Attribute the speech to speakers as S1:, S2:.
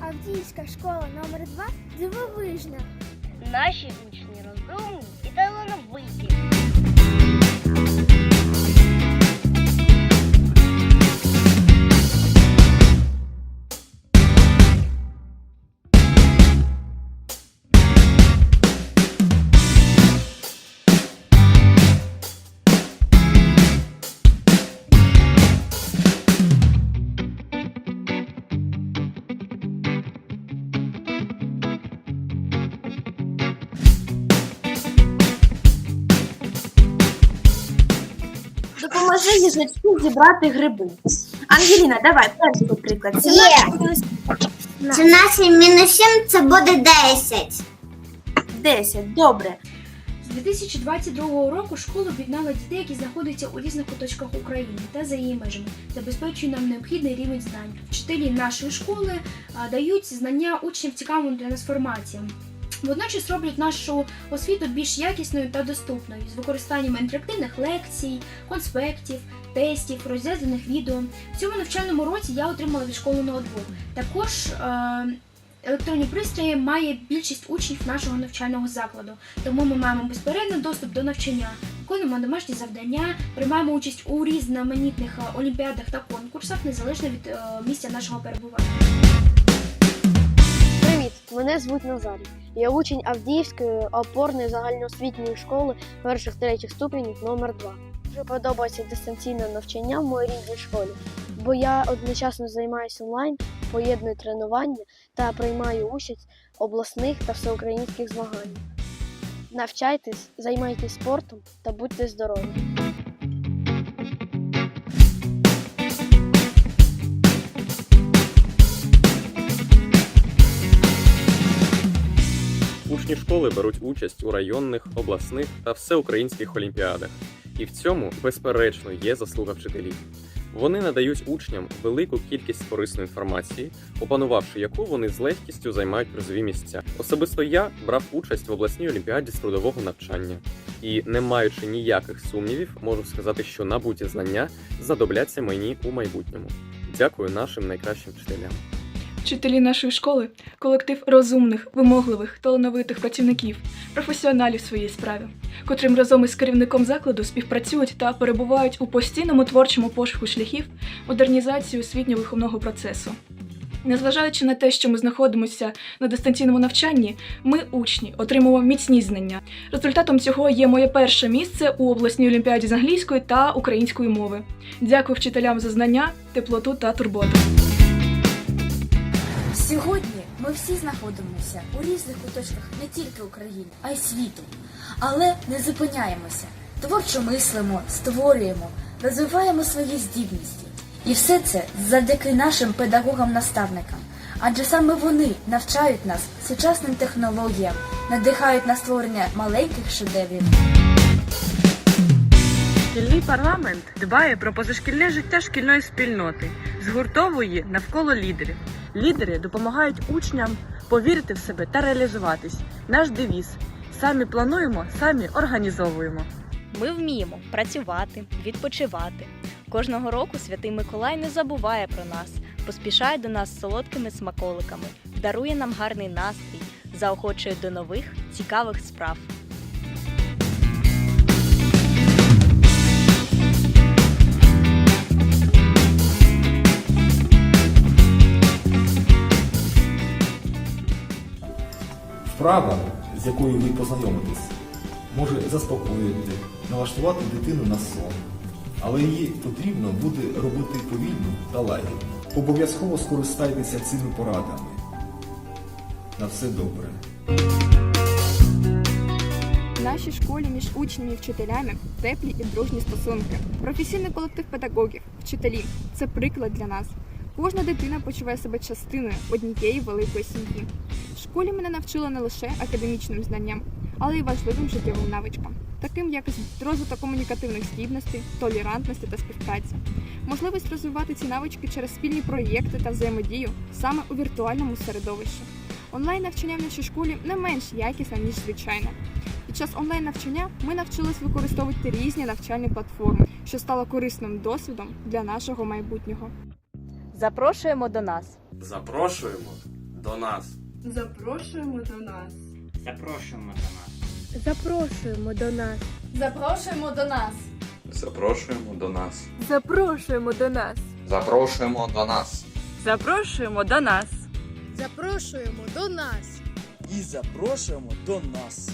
S1: Авдіївська школа номер 2 дивовижна.
S2: Наші учні розумні і талановиті.
S3: Допоможи їжачку зібрати гриби. Ангеліна, давай перший приклад.
S1: Є.
S3: Сімнадцять
S1: 17 мінус 7 це буде 10.
S3: 10. Добре.
S4: З 2022 року школа об'єднала дітей, які знаходяться у різних куточках України та за її межами, забезпечує нам необхідний рівень знань. Вчителі нашої школи а, дають знання учням цікавим для нас формаціям. Водночас роблять нашу освіту більш якісною та доступною з використанням інтерактивних лекцій, конспектів, тестів, роз'яснених відео. В цьому навчальному році я отримала від школи ноутбук. Також е, електронні пристрої має більшість учнів нашого навчального закладу. Тому ми маємо безперервний доступ до навчання, виконуємо домашні завдання, приймаємо участь у різноманітних е, олімпіадах та конкурсах, незалежно від е, місця нашого перебування.
S5: Мене звуть Назарій. Я учень Авдіївської опорної загальноосвітньої школи перших третіх ступенів номер 2 Дуже подобається дистанційне навчання в моїй рідній школі, бо я одночасно займаюся онлайн, поєдную тренування та приймаю участь в обласних та всеукраїнських змаганнях. Навчайтесь, займайтесь спортом та будьте здорові!
S6: Учні школи беруть участь у районних, обласних та всеукраїнських олімпіадах, і в цьому, безперечно, є заслуга вчителів. Вони надають учням велику кількість корисної інформації, опанувавши яку вони з легкістю займають призові місця. Особисто я брав участь в обласній олімпіаді з трудового навчання, і, не маючи ніяких сумнівів, можу сказати, що набуті знання задобляться мені у майбутньому. Дякую нашим найкращим вчителям.
S7: Вчителі нашої школи колектив розумних, вимогливих, талановитих працівників, професіоналів своїй справі, котрим разом із керівником закладу співпрацюють та перебувають у постійному творчому пошуку шляхів модернізації освітньо-виховного процесу. Незважаючи на те, що ми знаходимося на дистанційному навчанні, ми, учні, отримуємо міцні знання. Результатом цього є моє перше місце у обласній олімпіаді з англійської та української мови. Дякую вчителям за знання, теплоту та турботу.
S8: Сьогодні ми всі знаходимося у різних куточках не тільки України, а й світу. Але не зупиняємося. Творчо мислимо, створюємо, розвиваємо свої здібності. І все це завдяки нашим педагогам-наставникам. Адже саме вони навчають нас сучасним технологіям, надихають на створення маленьких шедеврів.
S9: Шкільний парламент дбає про позашкільне життя шкільної спільноти, згуртовує навколо лідерів. Лідери допомагають учням повірити в себе та реалізуватись. Наш девіз самі плануємо, самі організовуємо.
S10: Ми вміємо працювати, відпочивати. Кожного року святий Миколай не забуває про нас, поспішає до нас солодкими смаколиками, дарує нам гарний настрій, заохочує до нових цікавих справ.
S11: Вправа, з якою ви познайомитесь, може заспокоїти, налаштувати дитину на сон, але її потрібно буде робити повільно та лагідно. Обов'язково скористайтеся цими порадами. На все добре.
S12: В нашій школі між учнями і вчителями теплі і дружні стосунки. Професійний колектив педагогів, вчителі це приклад для нас. Кожна дитина почуває себе частиною однієї великої сім'ї. В школі мене навчили не лише академічним знанням, але й важливим життєвим навичкам, таким як розвиток комунікативних здібностей, толерантності та співпраці. Можливість розвивати ці навички через спільні проєкти та взаємодію саме у віртуальному середовищі. Онлайн навчання в нашій школі не менш якісне, ніж звичайне. Під час онлайн навчання ми навчились використовувати різні навчальні платформи, що стало корисним досвідом для нашого майбутнього.
S10: Запрошуємо до нас.
S13: Запрошуємо до нас.
S12: Запрошуємо до нас.
S14: Запрошуємо до нас.
S15: Запрошуємо до нас.
S12: Запрошуємо до нас.
S13: Запрошуємо до нас.
S15: Запрошуємо до нас.
S14: Запрошуємо до нас.
S9: Запрошуємо до нас.
S15: Запрошуємо до нас.
S14: І запрошуємо до нас.